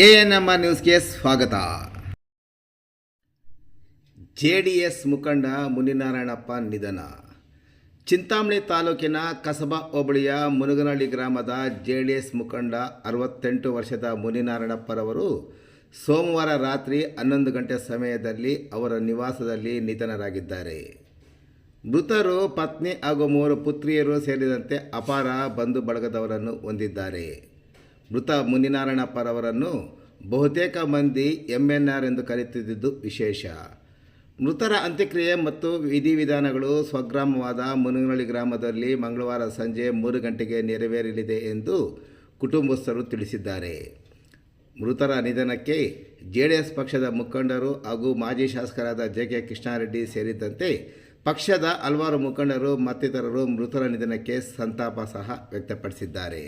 A N M ನ್ಯೂಸ್ಗೆ ಸ್ವಾಗತ. J D S ಮುಖಂಡ ಮುನಿನಾರಾಯಣಪ್ಪ ನಿಧನ. ಚಿಂತಾಮಣಿ ತಾಲೂಕಿನ ಕಸಬಾ ಹೋಬಳಿಯ ಮುನುಗನಹಳ್ಳಿ ಗ್ರಾಮದ ಜೆ ಡಿ ಎಸ್ ಮುಖಂಡ ಅರವತ್ತೆಂಟು ವರ್ಷದ ಮುನಿನಾರಾಯಣಪ್ಪರವರು ಸೋಮವಾರ ರಾತ್ರಿ ಹನ್ನೊಂದು ಗಂಟೆ ಸಮಯದಲ್ಲಿ ಅವರ ನಿವಾಸದಲ್ಲಿ ನಿಧನರಾಗಿದ್ದಾರೆ. ಮೃತರು ಪತ್ನಿ ಹಾಗೂ ಮೂವರು ಪುತ್ರಿಯರು ಸೇರಿದಂತೆ ಅಪಾರ ಬಂಧು ಬಳಗದವರನ್ನು ಹೊಂದಿದ್ದಾರೆ. ಮೃತ ಮುನಿನಾರಾಯಣಪ್ಪರವರನ್ನು ಬಹುತೇಕ ಮಂದಿ ಎಂ ಎನ್ ಆರ್ ಎಂದು ಕರೆಯುತ್ತಿದ್ದುದು ವಿಶೇಷ. ಮೃತರ ಅಂತ್ಯಕ್ರಿಯೆ ಮತ್ತು ವಿಧಿವಿಧಾನಗಳು ಸ್ವಗ್ರಾಮವಾದ ಮುನುಗನಹಳ್ಳಿ ಗ್ರಾಮದಲ್ಲಿ ಮಂಗಳವಾರ ಸಂಜೆ ಮೂರು ಗಂಟೆಗೆ ನೆರವೇರಲಿದೆ ಎಂದು ಕುಟುಂಬಸ್ಥರು ತಿಳಿಸಿದ್ದಾರೆ. ಮೃತರ ನಿಧನಕ್ಕೆ ಜೆ ಪಕ್ಷದ ಮುಖಂಡರು ಹಾಗೂ ಮಾಜಿ ಶಾಸಕರಾದ ಜೆ ಕೆ ಕೃಷ್ಣಾರೆಡ್ಡಿ ಸೇರಿದಂತೆ ಪಕ್ಷದ ಹಲವಾರು ಮುಖಂಡರು ಮತ್ತಿತರರು ಮೃತರ ನಿಧನಕ್ಕೆ ಸಂತಾಪ ಸಹ ವ್ಯಕ್ತಪಡಿಸಿದ್ದಾರೆ.